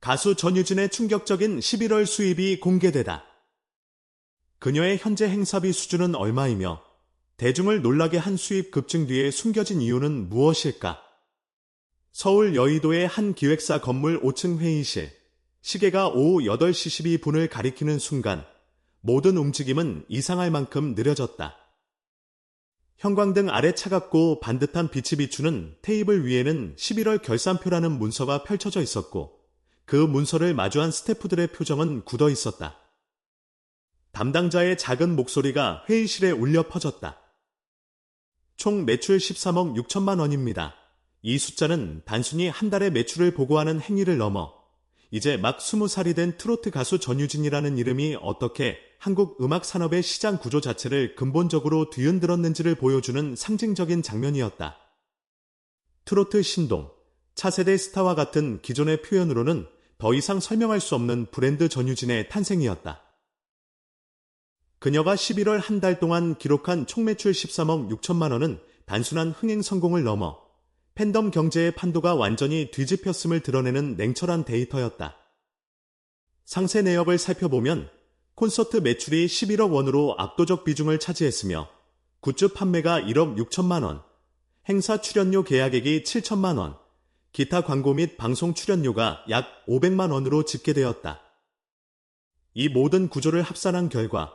가수 전유진의 충격적인 11월 수입이 공개되다. 그녀의 현재 행사비 수준은 얼마이며 대중을 놀라게 한 수입 급증 뒤에 숨겨진 이유는 무엇일까? 서울 여의도의 한 기획사 건물 5층 회의실. 시계가 오후 8시 12분을 가리키는 순간 모든 움직임은 이상할 만큼 느려졌다. 형광등 아래 차갑고 반듯한 빛이 비추는 테이블 위에는 11월 결산표라는 문서가 펼쳐져 있었고 그 문서를 마주한 스태프들의 표정은 굳어 있었다. 담당자의 작은 목소리가 회의실에 울려 퍼졌다. 총 매출 13억 6천만 원입니다. 이 숫자는 단순히 한 달의 매출을 보고하는 행위를 넘어 이제 막 20살이 된 트로트 가수 전유진이라는 이름이 어떻게 한국 음악 산업의 시장 구조 자체를 근본적으로 뒤흔들었는지를 보여주는 상징적인 장면이었다. 트로트 신동, 차세대 스타와 같은 기존의 표현으로는 더 이상 설명할 수 없는 브랜드 전유진의 탄생이었다. 그녀가 11월 한 달 동안 기록한 총매출 13억 6천만 원은 단순한 흥행 성공을 넘어 팬덤 경제의 판도가 완전히 뒤집혔음을 드러내는 냉철한 데이터였다. 상세 내역을 살펴보면 콘서트 매출이 11억 원으로 압도적 비중을 차지했으며 굿즈 판매가 1억 6천만 원, 행사 출연료 계약액이 7천만 원, 기타 광고 및 방송 출연료가 약 500만 원으로 집계되었다. 이 모든 구조를 합산한 결과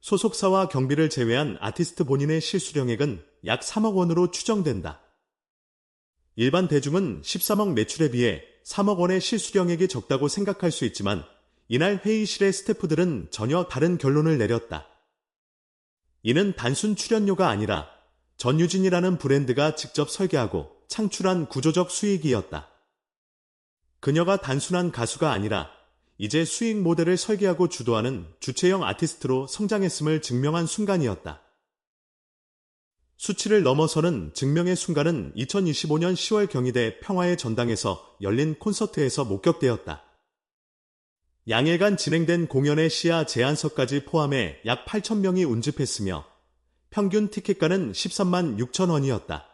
소속사와 경비를 제외한 아티스트 본인의 실수령액은 약 3억 원으로 추정된다. 일반 대중은 13억 매출에 비해 3억 원의 실수령액이 적다고 생각할 수 있지만 이날 회의실의 스태프들은 전혀 다른 결론을 내렸다. 이는 단순 출연료가 아니라 전유진이라는 브랜드가 직접 설계하고 창출한 구조적 수익이었다. 그녀가 단순한 가수가 아니라 이제 수익 모델을 설계하고 주도하는 주체형 아티스트로 성장했음을 증명한 순간이었다. 수치를 넘어서는 증명의 순간은 2025년 10월 경희대 평화의 전당에서 열린 콘서트에서 목격되었다. 양일간 진행된 공연의 시야 제한석까지 포함해 약 8천명이 운집했으며 평균 티켓가는 13만 6천 원이었다.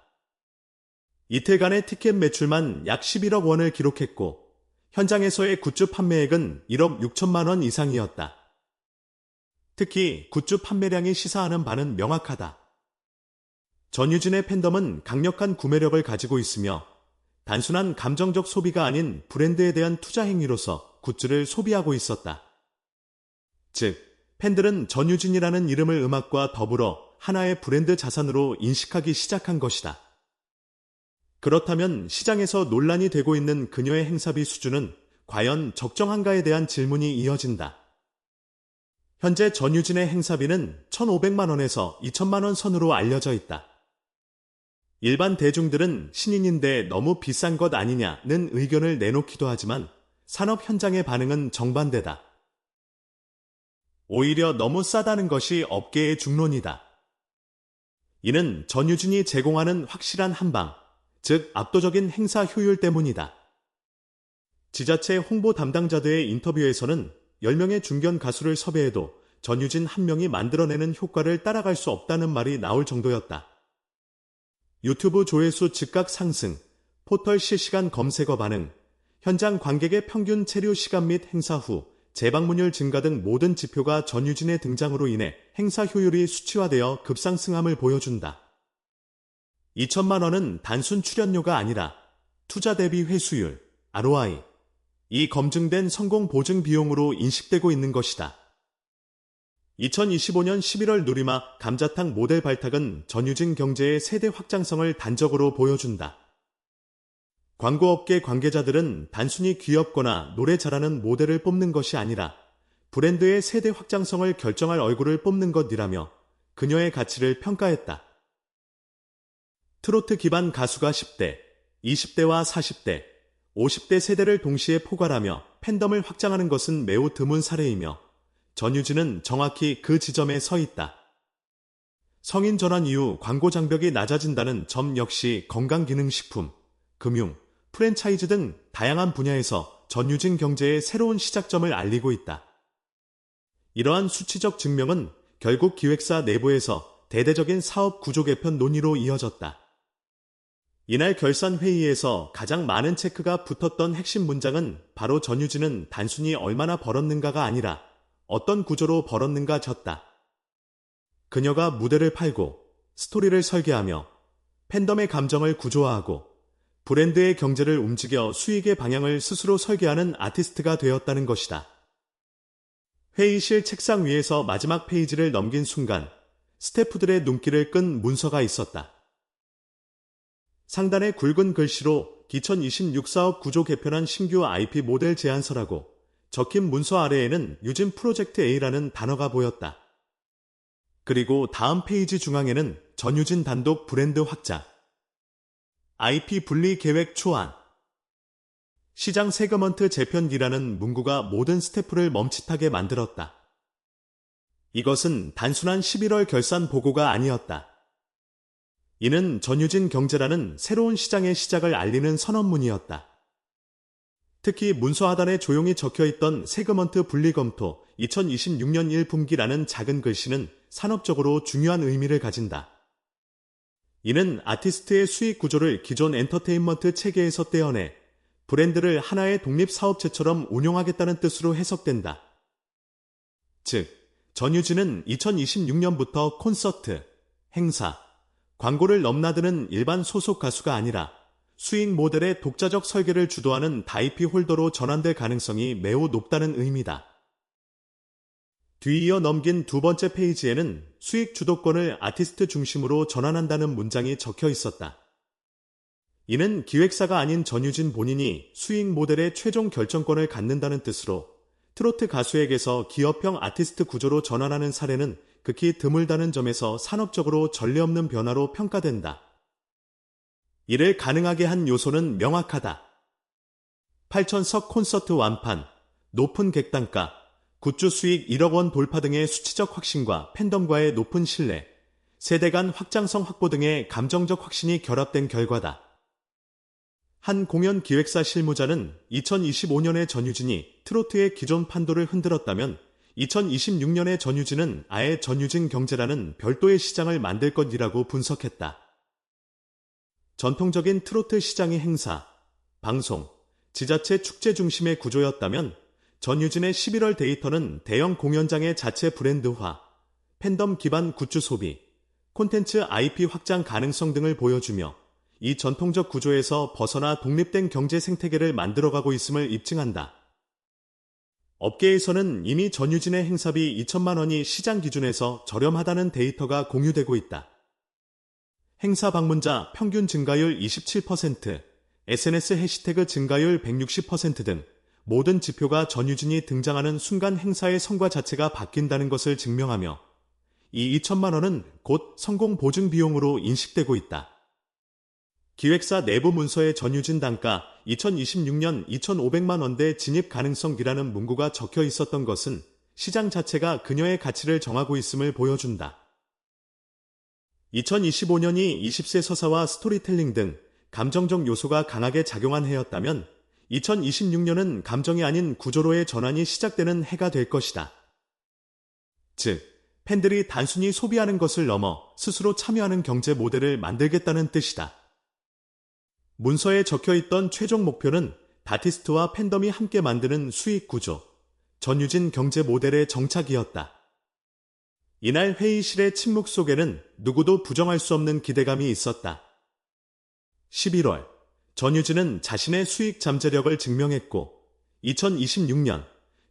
이틀간의 티켓 매출만 약 11억 원을 기록했고 현장에서의 굿즈 판매액은 1억 6천만 원 이상이었다. 특히 굿즈 판매량이 시사하는 바는 명확하다. 전유진의 팬덤은 강력한 구매력을 가지고 있으며 단순한 감정적 소비가 아닌 브랜드에 대한 투자 행위로서 굿즈를 소비하고 있었다. 즉, 팬들은 전유진이라는 이름을 음악과 더불어 하나의 브랜드 자산으로 인식하기 시작한 것이다. 그렇다면 시장에서 논란이 되고 있는 그녀의 행사비 수준은 과연 적정한가에 대한 질문이 이어진다. 현재 전유진의 행사비는 1,500만원에서 2천만원 선으로 알려져 있다. 일반 대중들은 신인인데 너무 비싼 것 아니냐는 의견을 내놓기도 하지만 산업 현장의 반응은 정반대다. 오히려 너무 싸다는 것이 업계의 중론이다. 이는 전유진이 제공하는 확실한 한방, 즉 압도적인 행사 효율 때문이다. 지자체 홍보 담당자들의 인터뷰에서는 10명의 중견 가수를 섭외해도 전유진 한 명이 만들어내는 효과를 따라갈 수 없다는 말이 나올 정도였다. 유튜브 조회수 즉각 상승, 포털 실시간 검색어 반응, 현장 관객의 평균 체류 시간 및 행사 후 재방문율 증가 등 모든 지표가 전유진의 등장으로 인해 행사 효율이 수치화되어 급상승함을 보여준다. 2천만 원은 단순 출연료가 아니라 투자 대비 회수율, ROI, 이 검증된 성공 보증 비용으로 인식되고 있는 것이다. 2025년 11월 누리마 감자탕 모델 발탁은 전유진 경제의 세대 확장성을 단적으로 보여준다. 광고업계 관계자들은 단순히 귀엽거나 노래 잘하는 모델을 뽑는 것이 아니라 브랜드의 세대 확장성을 결정할 얼굴을 뽑는 것이라며 그녀의 가치를 평가했다. 트로트 기반 가수가 10대, 20대와 40대, 50대 세대를 동시에 포괄하며 팬덤을 확장하는 것은 매우 드문 사례이며 전유진은 정확히 그 지점에 서 있다. 성인 전환 이후 광고 장벽이 낮아진다는 점 역시 건강기능식품, 금융, 프랜차이즈 등 다양한 분야에서 전유진 경제의 새로운 시작점을 알리고 있다. 이러한 수치적 증명은 결국 기획사 내부에서 대대적인 사업 구조 개편 논의로 이어졌다. 이날 결산 회의에서 가장 많은 체크가 붙었던 핵심 문장은 바로 전유진은 단순히 얼마나 벌었는가가 아니라 어떤 구조로 벌었는가 졌다. 그녀가 무대를 팔고 스토리를 설계하며 팬덤의 감정을 구조화하고 브랜드의 경제를 움직여 수익의 방향을 스스로 설계하는 아티스트가 되었다는 것이다. 회의실 책상 위에서 마지막 페이지를 넘긴 순간 스태프들의 눈길을 끈 문서가 있었다. 상단에 굵은 글씨로 2026 사업 구조 개편한 신규 IP 모델 제안서라고 적힌 문서 아래에는 유진 프로젝트 A라는 단어가 보였다. 그리고 다음 페이지 중앙에는 전유진 단독 브랜드 확장, IP 분리 계획 초안, 시장 세그먼트 재편기라는 문구가 모든 스태프를 멈칫하게 만들었다. 이것은 단순한 11월 결산 보고가 아니었다. 이는 전유진 경제라는 새로운 시장의 시작을 알리는 선언문이었다. 특히 문서 하단에 조용히 적혀 있던 세그먼트 분리 검토 2026년 1분기라는 작은 글씨는 산업적으로 중요한 의미를 가진다. 이는 아티스트의 수익 구조를 기존 엔터테인먼트 체계에서 떼어내 브랜드를 하나의 독립 사업체처럼 운용하겠다는 뜻으로 해석된다. 즉, 전유진은 2026년부터 콘서트, 행사, 광고를 넘나드는 일반 소속 가수가 아니라 수익 모델의 독자적 설계를 주도하는 다이피 홀더로 전환될 가능성이 매우 높다는 의미다. 뒤이어 넘긴 두 번째 페이지에는 수익 주도권을 아티스트 중심으로 전환한다는 문장이 적혀 있었다. 이는 기획사가 아닌 전유진 본인이 수익 모델의 최종 결정권을 갖는다는 뜻으로 트로트 가수에게서 기업형 아티스트 구조로 전환하는 사례는 극히 드물다는 점에서 산업적으로 전례 없는 변화로 평가된다. 이를 가능하게 한 요소는 명확하다. 8천석 콘서트 완판, 높은 객단가, 굿즈 수익 1억 원 돌파 등의 수치적 확신과 팬덤과의 높은 신뢰, 세대 간 확장성 확보 등의 감정적 확신이 결합된 결과다. 한 공연 기획사 실무자는 2025년에 전유진이 트로트의 기존 판도를 흔들었다면 2026년에 전유진은 아예 전유진 경제라는 별도의 시장을 만들 것이라고 분석했다. 전통적인 트로트 시장의 행사, 방송, 지자체 축제 중심의 구조였다면 전유진의 11월 데이터는 대형 공연장의 자체 브랜드화, 팬덤 기반 굿즈 소비, 콘텐츠 IP 확장 가능성 등을 보여주며 이 전통적 구조에서 벗어나 독립된 경제 생태계를 만들어가고 있음을 입증한다. 업계에서는 이미 전유진의 행사비 2천만 원이 시장 기준에서 저렴하다는 데이터가 공유되고 있다. 행사 방문자 평균 증가율 27%, SNS 해시태그 증가율 160%등 모든 지표가 전유진이 등장하는 순간 행사의 성과 자체가 바뀐다는 것을 증명하며 이 2천만 원은 곧 성공 보증 비용으로 인식되고 있다. 기획사 내부 문서의 전유진 단가 2026년 2,500만 원대 진입 가능성이라는 문구가 적혀 있었던 것은 시장 자체가 그녀의 가치를 정하고 있음을 보여준다. 2025년이 20세 서사와 스토리텔링 등 감정적 요소가 강하게 작용한 해였다면 2026년은 감정이 아닌 구조로의 전환이 시작되는 해가 될 것이다. 즉, 팬들이 단순히 소비하는 것을 넘어 스스로 참여하는 경제 모델을 만들겠다는 뜻이다. 문서에 적혀 있던 최종 목표는 다티스트와 팬덤이 함께 만드는 수익 구조, 전유진 경제 모델의 정착이었다. 이날 회의실의 침묵 속에는 누구도 부정할 수 없는 기대감이 있었다. 11월, 전유진은 자신의 수익 잠재력을 증명했고, 2026년,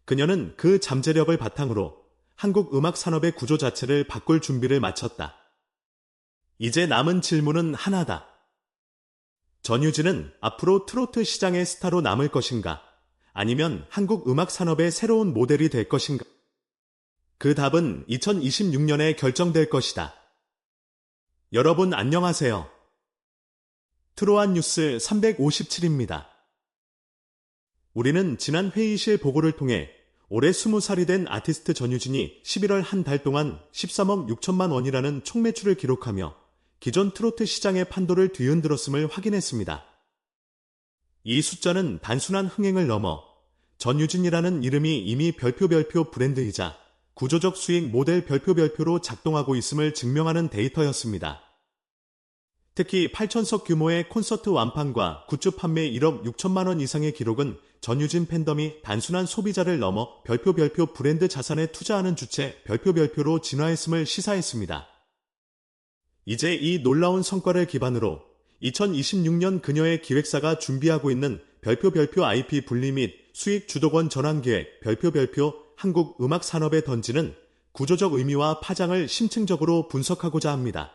그녀는 그 잠재력을 바탕으로 한국 음악 산업의 구조 자체를 바꿀 준비를 마쳤다. 이제 남은 질문은 하나다. 전유진은 앞으로 트로트 시장의 스타로 남을 것인가? 아니면 한국 음악 산업의 새로운 모델이 될 것인가? 그 답은 2026년에 결정될 것이다. 여러분 안녕하세요. 트로안 뉴스 357입니다. 우리는 지난 회의실 보고를 통해 올해 20살이 된 아티스트 전유진이 11월 한 달 동안 13억 6천만 원이라는 총매출을 기록하며 기존 트로트 시장의 판도를 뒤흔들었음을 확인했습니다. 이 숫자는 단순한 흥행을 넘어 전유진이라는 이름이 이미 별표별표 브랜드이자 구조적 수익 모델 별표별표로 작동하고 있음을 증명하는 데이터였습니다. 특히 8천석 규모의 콘서트 완판과 굿즈 판매 1억 6천만 원 이상의 기록은 전유진 팬덤이 단순한 소비자를 넘어 별표 별표 브랜드 자산에 투자하는 주체 별표 별표로 진화했음을 시사했습니다. 이제 이 놀라운 성과를 기반으로 2026년 그녀의 기획사가 준비하고 있는 별표 별표 IP 분리 및 수익 주도권 전환 계획 별표 별표 한국 음악 산업에 던지는 구조적 의미와 파장을 심층적으로 분석하고자 합니다.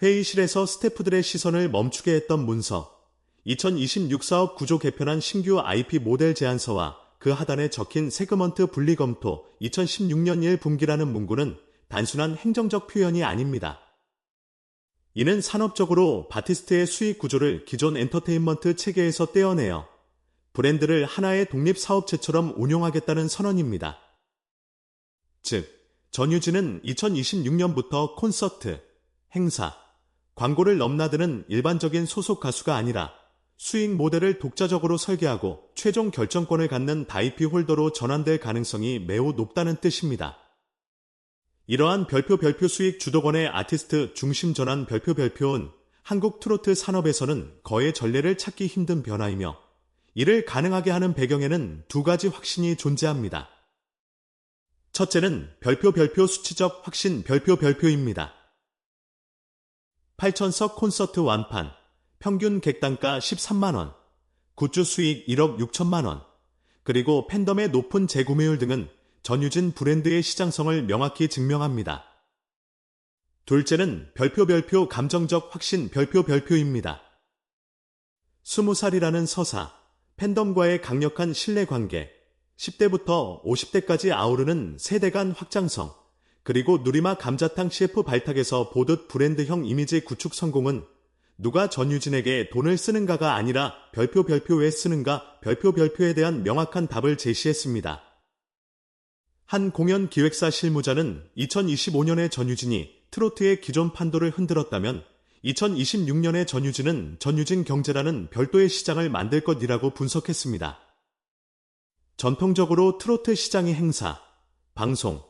회의실에서 스태프들의 시선을 멈추게 했던 문서, 2026 사업 구조 개편한 신규 IP 모델 제안서와 그 하단에 적힌 세그먼트 분리 검토 2016년 1분기라는 문구는 단순한 행정적 표현이 아닙니다. 이는 산업적으로 바티스트의 수익 구조를 기존 엔터테인먼트 체계에서 떼어내어 브랜드를 하나의 독립 사업체처럼 운용하겠다는 선언입니다. 즉, 전유진은 2026년부터 콘서트, 행사, 광고를 넘나드는 일반적인 소속 가수가 아니라 수익 모델을 독자적으로 설계하고 최종 결정권을 갖는 다이피 홀더로 전환될 가능성이 매우 높다는 뜻입니다. 이러한 별표 별표 수익 주도권의 아티스트 중심 전환 별표 별표는 한국 트로트 산업에서는 거의 전례를 찾기 힘든 변화이며 이를 가능하게 하는 배경에는 두 가지 확신이 존재합니다. 첫째는 별표 별표 수치적 확신 별표 별표입니다. 8천석 콘서트 완판, 평균 객단가 13만원, 굿즈 수익 1억 6천만원, 그리고 팬덤의 높은 재구매율 등은 전유진 브랜드의 시장성을 명확히 증명합니다. 둘째는 별표 별표 감정적 확신 별표 별표입니다. 20살이라는 서사, 팬덤과의 강력한 신뢰관계, 10대부터 50대까지 아우르는 세대 간 확장성, 그리고 누리마 감자탕 CF 발탁에서 보듯 브랜드형 이미지 구축 성공은 누가 전유진에게 돈을 쓰는가가 아니라 별표 별표 왜 쓰는가 별표 별표에 대한 명확한 답을 제시했습니다. 한 공연 기획사 실무자는 2025년에 전유진이 트로트의 기존 판도를 흔들었다면 2026년에 전유진은 전유진 경제라는 별도의 시장을 만들 것이라고 분석했습니다. 전통적으로 트로트 시장이 행사, 방송,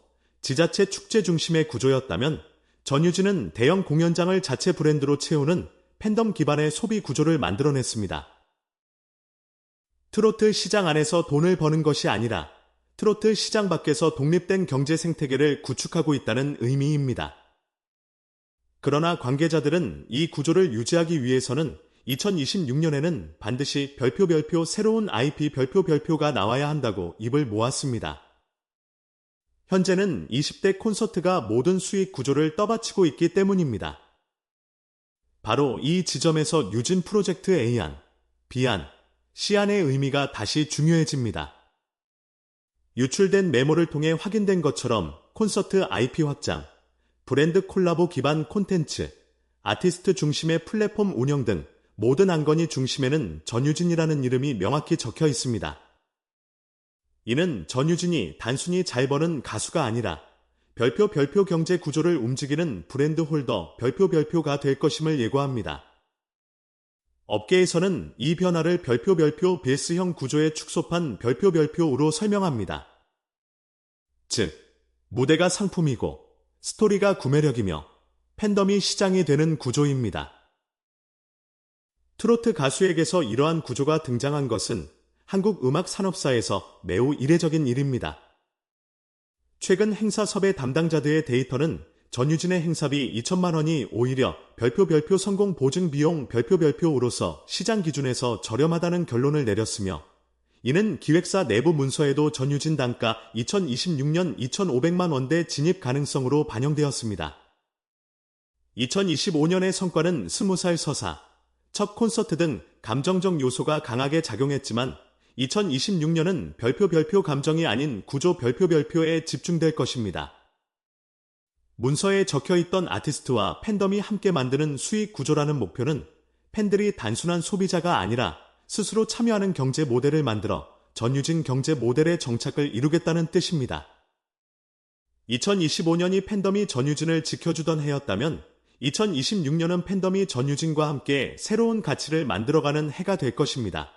지자체 축제 중심의 구조였다면 전유진은 대형 공연장을 자체 브랜드로 채우는 팬덤 기반의 소비 구조를 만들어냈습니다. 트로트 시장 안에서 돈을 버는 것이 아니라 트로트 시장 밖에서 독립된 경제 생태계를 구축하고 있다는 의미입니다. 그러나 관계자들은 이 구조를 유지하기 위해서는 2026년에는 반드시 별표 별표 새로운 IP 별표 별표가 나와야 한다고 입을 모았습니다. 현재는 20대 콘서트가 모든 수익 구조를 떠받치고 있기 때문입니다. 바로 이 지점에서 유진 프로젝트 A안, B안, C안의 의미가 다시 중요해집니다. 유출된 메모를 통해 확인된 것처럼 콘서트 IP 확장, 브랜드 콜라보 기반 콘텐츠, 아티스트 중심의 플랫폼 운영 등 모든 안건이 중심에는 전유진이라는 이름이 명확히 적혀 있습니다. 이는 전유진이 단순히 잘 버는 가수가 아니라 별표 별표 경제 구조를 움직이는 브랜드 홀더 별표 별표가 될 것임을 예고합니다. 업계에서는 이 변화를 별표 별표 베이스형 구조의 축소판 별표 별표로 설명합니다. 즉, 무대가 상품이고 스토리가 구매력이며 팬덤이 시장이 되는 구조입니다. 트로트 가수에게서 이러한 구조가 등장한 것은 한국 음악 산업사에서 매우 이례적인 일입니다. 최근 행사 섭외 담당자들의 데이터는 전유진의 행사비 2천만 원이 오히려 별표 별표 성공 보증 비용 별표 별표로서 시장 기준에서 저렴하다는 결론을 내렸으며 이는 기획사 내부 문서에도 전유진 단가 2026년 2,500만 원대 진입 가능성으로 반영되었습니다. 2025년의 성과는 20살 서사, 첫 콘서트 등 감정적 요소가 강하게 작용했지만 2026년은 별표 별표 감정이 아닌 구조 별표 별표에 집중될 것입니다. 문서에 적혀 있던 아티스트와 팬덤이 함께 만드는 수익 구조라는 목표는 팬들이 단순한 소비자가 아니라 스스로 참여하는 경제 모델을 만들어 전유진 경제 모델의 정착을 이루겠다는 뜻입니다. 2025년이 팬덤이 전유진을 지켜주던 해였다면 2026년은 팬덤이 전유진과 함께 새로운 가치를 만들어가는 해가 될 것입니다.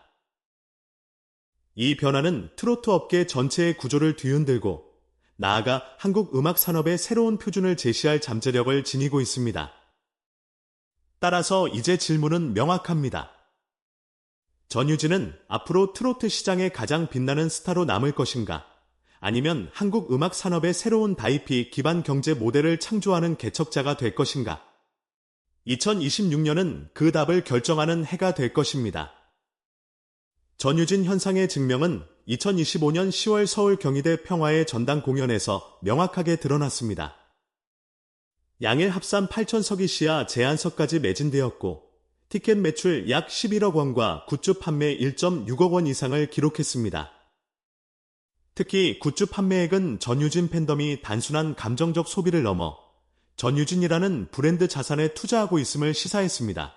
이 변화는 트로트 업계 전체의 구조를 뒤흔들고 나아가 한국 음악 산업의 새로운 표준을 제시할 잠재력을 지니고 있습니다. 따라서 이제 질문은 명확합니다. 전유진은 앞으로 트로트 시장의 가장 빛나는 스타로 남을 것인가? 아니면 한국 음악 산업의 새로운 다이피 기반 경제 모델을 창조하는 개척자가 될 것인가? 2026년은 그 답을 결정하는 해가 될 것입니다. 전유진 현상의 증명은 2025년 10월 서울 경희대 평화의 전당 공연에서 명확하게 드러났습니다. 양일 합산 8천석 이 시야 제한석까지 매진되었고 티켓 매출 약 11억 원과 굿즈 판매 1.6억 원 이상을 기록했습니다. 특히 굿즈 판매액은 전유진 팬덤이 단순한 감정적 소비를 넘어 전유진이라는 브랜드 자산에 투자하고 있음을 시사했습니다.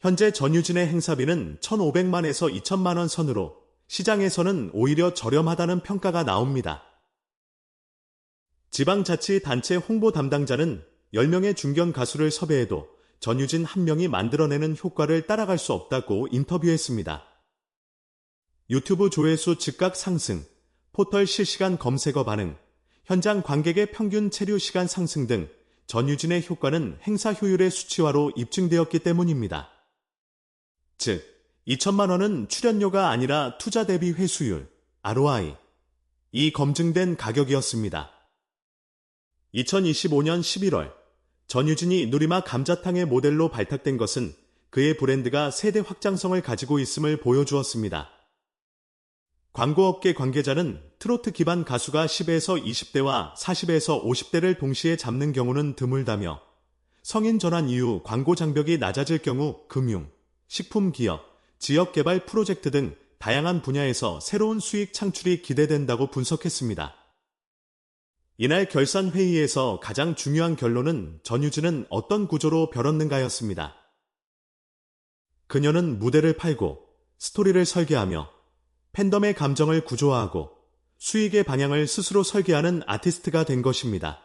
현재 전유진의 행사비는 1,500만에서 2천만 원 선으로 시장에서는 오히려 저렴하다는 평가가 나옵니다. 지방자치단체 홍보 담당자는 10명의 중견 가수를 섭외해도 전유진 한 명이 만들어내는 효과를 따라갈 수 없다고 인터뷰했습니다. 유튜브 조회수 즉각 상승, 포털 실시간 검색어 반응, 현장 관객의 평균 체류 시간 상승 등 전유진의 효과는 행사 효율의 수치화로 입증되었기 때문입니다. 즉, 2천만 원은 출연료가 아니라 투자 대비 회수율, ROI, 이 검증된 가격이었습니다. 2025년 11월 전유진이 누리마 감자탕의 모델로 발탁된 것은 그의 브랜드가 세대 확장성을 가지고 있음을 보여주었습니다. 광고업계 관계자는 트로트 기반 가수가 10에서 20대와 40에서 50대를 동시에 잡는 경우는 드물다며 성인 전환 이후 광고 장벽이 낮아질 경우 금융, 식품 기업, 지역 개발 프로젝트 등 다양한 분야에서 새로운 수익 창출이 기대된다고 분석했습니다. 이날 결산 회의에서 가장 중요한 결론은 전유진은 어떤 구조로 별었는가였습니다. 그녀는 무대를 팔고 스토리를 설계하며 팬덤의 감정을 구조화하고 수익의 방향을 스스로 설계하는 아티스트가 된 것입니다.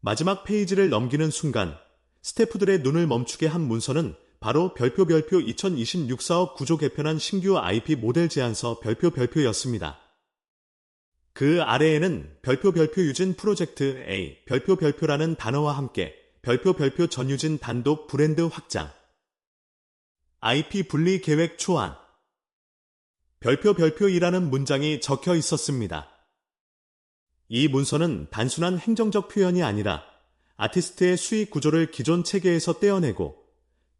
마지막 페이지를 넘기는 순간 스태프들의 눈을 멈추게 한 문서는 바로 별표 별표 2026 사업 구조 개편한 신규 IP 모델 제안서 별표 별표였습니다. 그 아래에는 별표 별표 유진 프로젝트 A, 별표 별표라는 단어와 함께 별표 별표 전유진 단독 브랜드 확장, IP 분리 계획 초안, 별표 별표이라는 문장이 적혀 있었습니다. 이 문서는 단순한 행정적 표현이 아니라 아티스트의 수익 구조를 기존 체계에서 떼어내고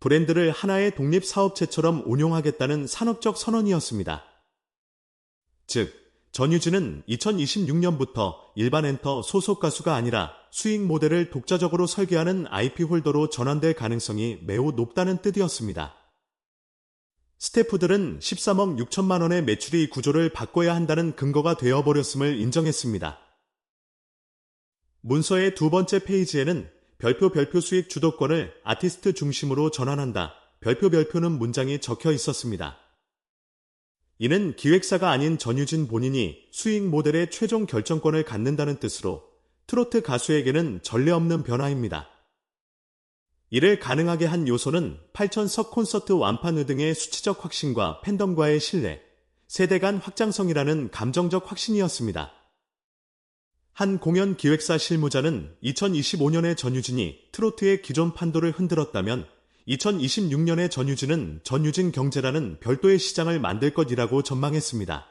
브랜드를 하나의 독립 사업체처럼 운용하겠다는 산업적 선언이었습니다. 즉, 전유진은 2026년부터 일반 엔터 소속 가수가 아니라 수익 모델을 독자적으로 설계하는 IP 홀더로 전환될 가능성이 매우 높다는 뜻이었습니다. 스태프들은 13억 6천만 원의 매출이 구조를 바꿔야 한다는 근거가 되어버렸음을 인정했습니다. 문서의 두 번째 페이지에는 별표 별표 수익 주도권을 아티스트 중심으로 전환한다. 별표 별표는 문장이 적혀 있었습니다. 이는 기획사가 아닌 전유진 본인이 수익 모델의 최종 결정권을 갖는다는 뜻으로 트로트 가수에게는 전례 없는 변화입니다. 이를 가능하게 한 요소는 8천석 콘서트 완판 등의 수치적 확신과 팬덤과의 신뢰, 세대 간 확장성이라는 감정적 확신이었습니다. 한 공연 기획사 실무자는 2025년에 전유진이 트로트의 기존 판도를 흔들었다면 2026년에 전유진은 전유진 경제라는 별도의 시장을 만들 것이라고 전망했습니다.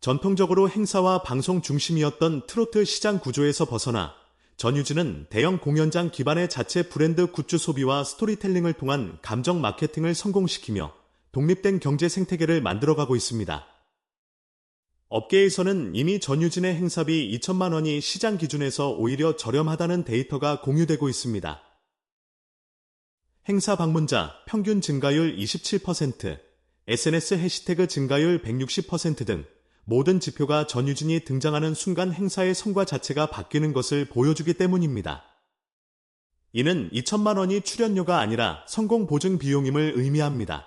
전통적으로 행사와 방송 중심이었던 트로트 시장 구조에서 벗어나 전유진은 대형 공연장 기반의 자체 브랜드 굿즈 소비와 스토리텔링을 통한 감정 마케팅을 성공시키며 독립된 경제 생태계를 만들어가고 있습니다. 업계에서는 이미 전유진의 행사비 2천만 원이 시장 기준에서 오히려 저렴하다는 데이터가 공유되고 있습니다. 행사 방문자 평균 증가율 27%, SNS 해시태그 증가율 160%등 모든 지표가 전유진이 등장하는 순간 행사의 성과 자체가 바뀌는 것을 보여주기 때문입니다. 이는 2천만 원이 출연료가 아니라 성공 보증 비용임을 의미합니다.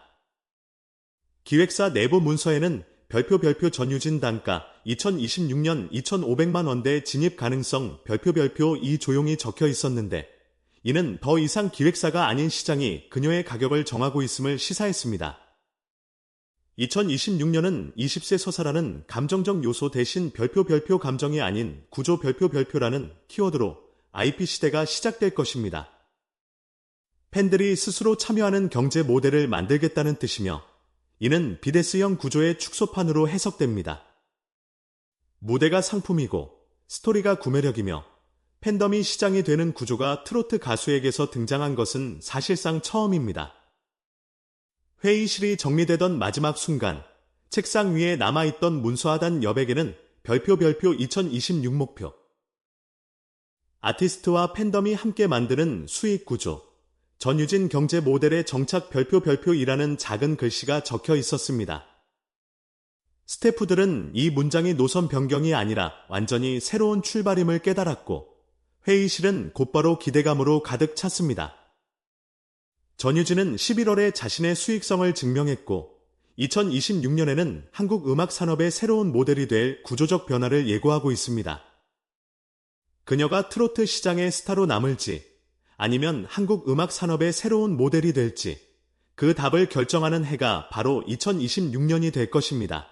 기획사 내부 문서에는 별표 별표 전유진 단가 2026년 2,500만 원대 진입 가능성 별표 별표 이 조용히 적혀 있었는데 이는 더 이상 기획사가 아닌 시장이 그녀의 가격을 정하고 있음을 시사했습니다. 2026년은 20세 서사라는 감정적 요소 대신 별표 별표 감정이 아닌 구조 별표 별표라는 키워드로 IP 시대가 시작될 것입니다. 팬들이 스스로 참여하는 경제 모델을 만들겠다는 뜻이며 이는 비데스형 구조의 축소판으로 해석됩니다. 무대가 상품이고 스토리가 구매력이며 팬덤이 시장이 되는 구조가 트로트 가수에게서 등장한 것은 사실상 처음입니다. 회의실이 정리되던 마지막 순간 책상 위에 남아있던 문서하단 여백에는 별표 별표 2026 목표 아티스트와 팬덤이 함께 만드는 수익 구조 전유진 경제 모델의 정착 별표 별표이라는 작은 글씨가 적혀 있었습니다. 스태프들은 이 문장이 노선 변경이 아니라 완전히 새로운 출발임을 깨달았고 회의실은 곧바로 기대감으로 가득 찼습니다. 전유진은 11월에 자신의 수익성을 증명했고 2026년에는 한국 음악 산업의 새로운 모델이 될 구조적 변화를 예고하고 있습니다. 그녀가 트로트 시장의 스타로 남을지 아니면 한국 음악 산업의 새로운 모델이 될지 그 답을 결정하는 해가 바로 2026년이 될 것입니다.